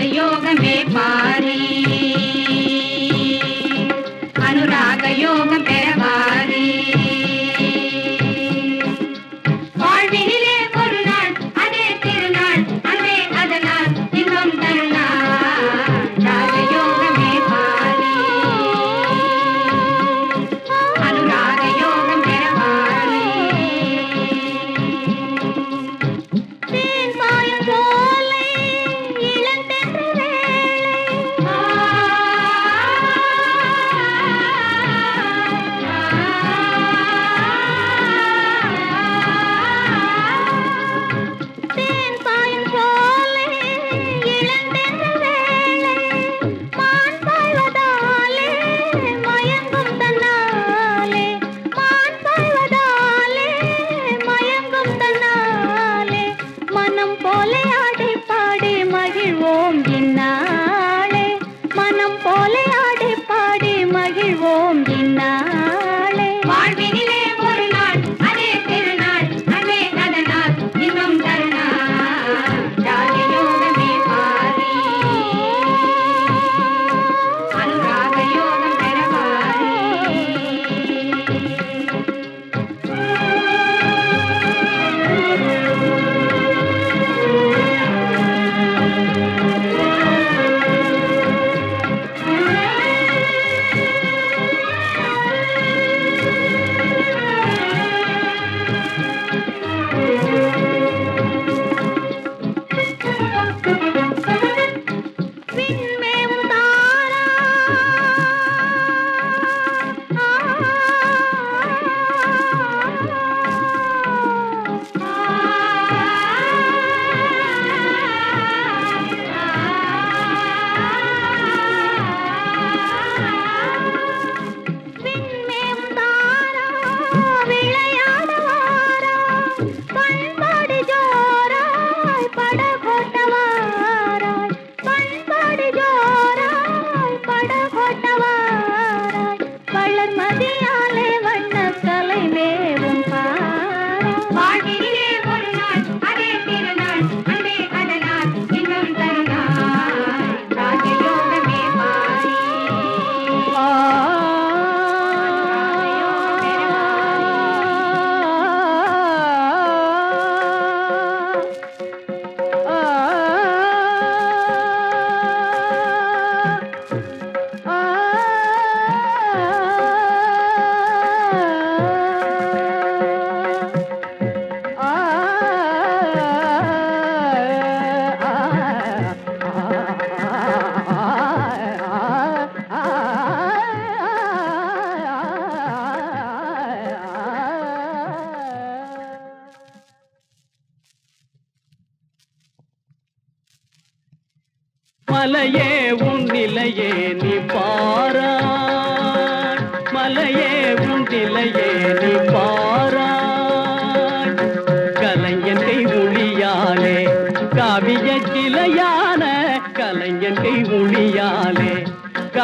सतयोग में पा போலே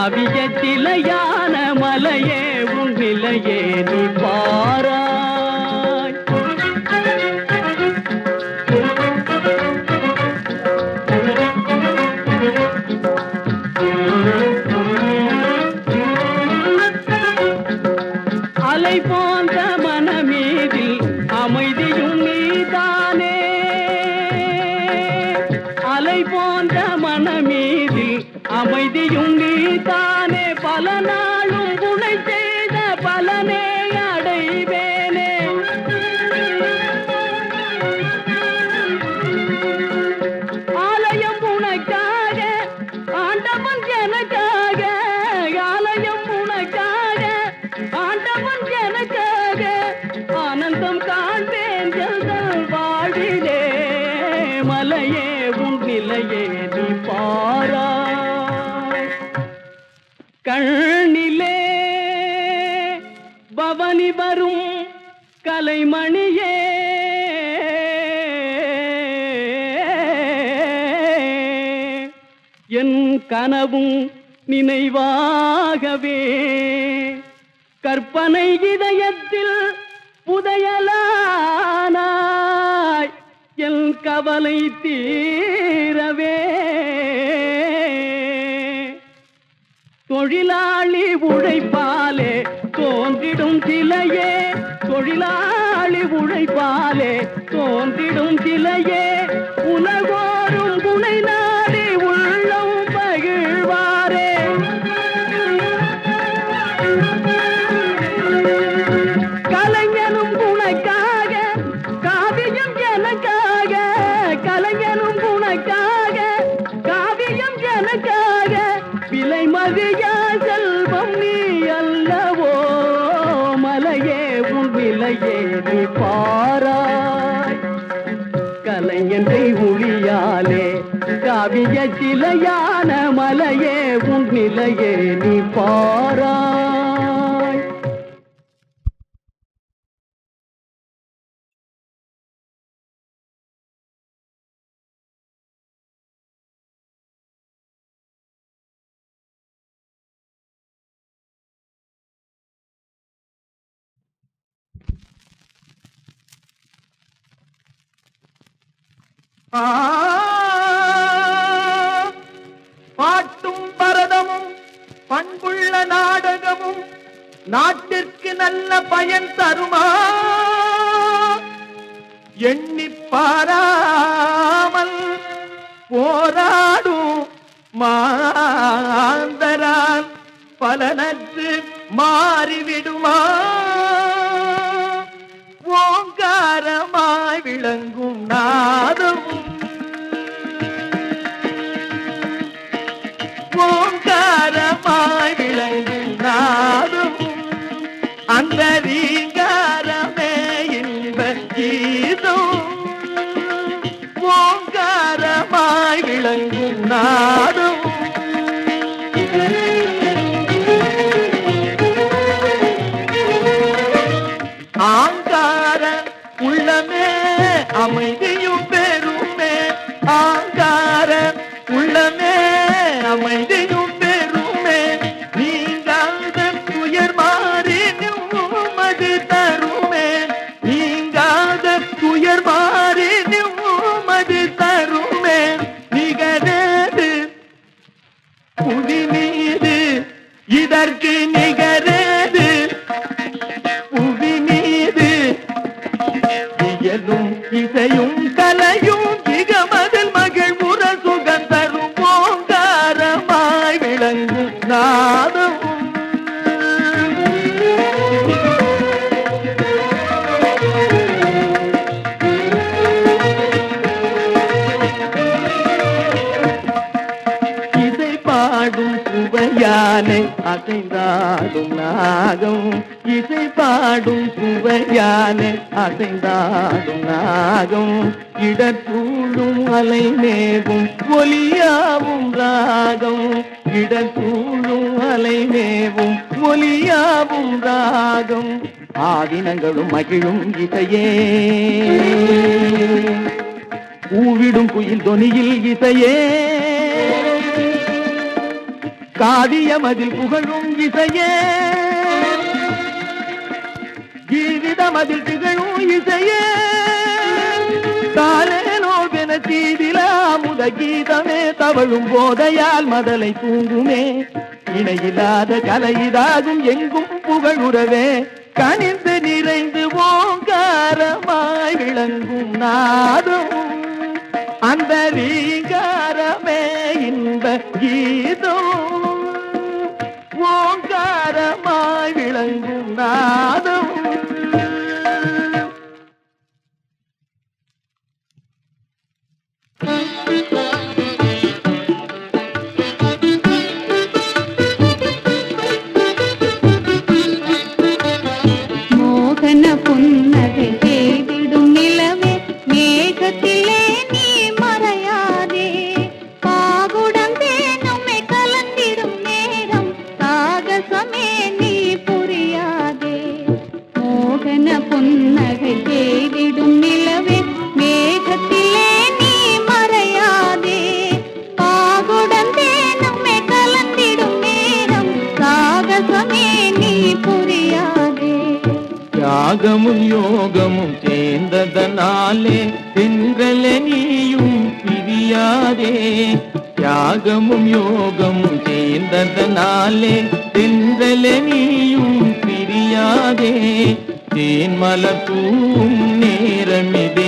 கவியத்திலையான மலையே உன் நிலையே நீ பாரா. கலைமணியே. என் கனவும் நினைவாகவே. கற்பனை இதயத்தில் புதையலானாய். என் கவலை தீரவே. தொழிலாளி உழைப்பாலே தோன்றிடும் சிலையே. தொழிலாளி உழைப்பாலே தோன்றிடும் சிலையே உலகோரும் குணை நாடி உள்ளம் பகிழ்வாரே. கலைஞனும் உனக்காக காவியம் எனக்காக கலைஞனும் உனக்காக காவிய சிலையான மலையே உன் நிலையே நீ பாராய். ஆ, பாட்டும் பரதமும் பண்புள்ள நாடகமும் நாட்டிற்கு நல்ல பயன் தருமா? எண்ணி பாராமல் போராடும் மாந்தரால் பலனற்று மாறிவிடுமா? ஓங்காரமாய் விளங்கும் நாதமும் அமைதியும் பெருமே ஆங்கார உள்ளமே. அமைதியும் பெருமே நீங்காத துயர் மாறி நிம்மது தருமே. நீங்காத துயர் மாறி நிம்மது தருமே. நிகரேது புதி மீது இதற்கு நீ அசைந்தாடும் நாகம் இசை பாடும் சுவையான அசைந்தாடும் நாகம். இடத்தூழும் அலை மேகும் ஒலியாவும் ராகம். இடத்தூழும் அலை மேவும் ஒலியாவும் ராகம். ஆதினங்களும் மகிழும் இசையே. ஊவிடும் குயில் தொனியில் இசையே. காவியமதில் புகழும் இசையே. ஜீவிதமதில் திகழும் இசையே. தாரேனோவென தீதிலா முத கீதமே தவழும் போதையால் மதலை தூங்குமே. இணையில்லாத கலையிதாகும் எங்கும் புகழுறவே. கனிந்து நிறைந்து ஓங்காரமாய் விளங்கும் நாதும். அந்த வீங்காரமே இன்ப கீதம். விளங்கும் யோகமும் சேர்ந்ததனாலே தென்றல நீயும் பிரியாதே. தியாகமும் யோகமும் சேர்ந்ததனாலே தென்றலே நீயும் பிரியாதே. தேன்மல பூவும் நேரமிது.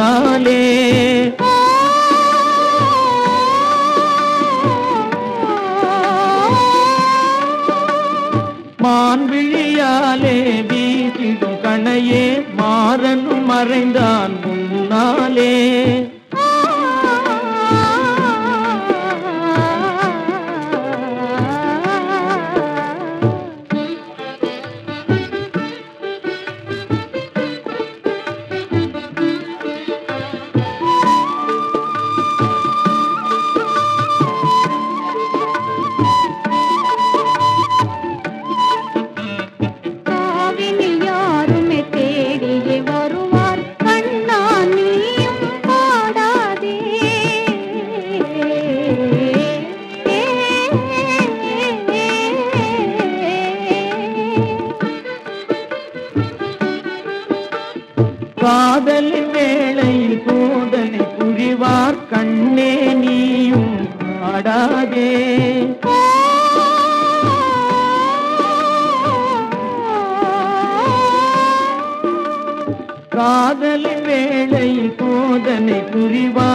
சொன்னாலே மான்விழியாலே வீசிடும் கணையே மாறனும் மறைந்தான் முன்னாலே. காதல் வேளையில் போதனை புரிவார் கண்ணே நீயும் பாடாதே. காதல் வேளையில் போதனை புரிவார்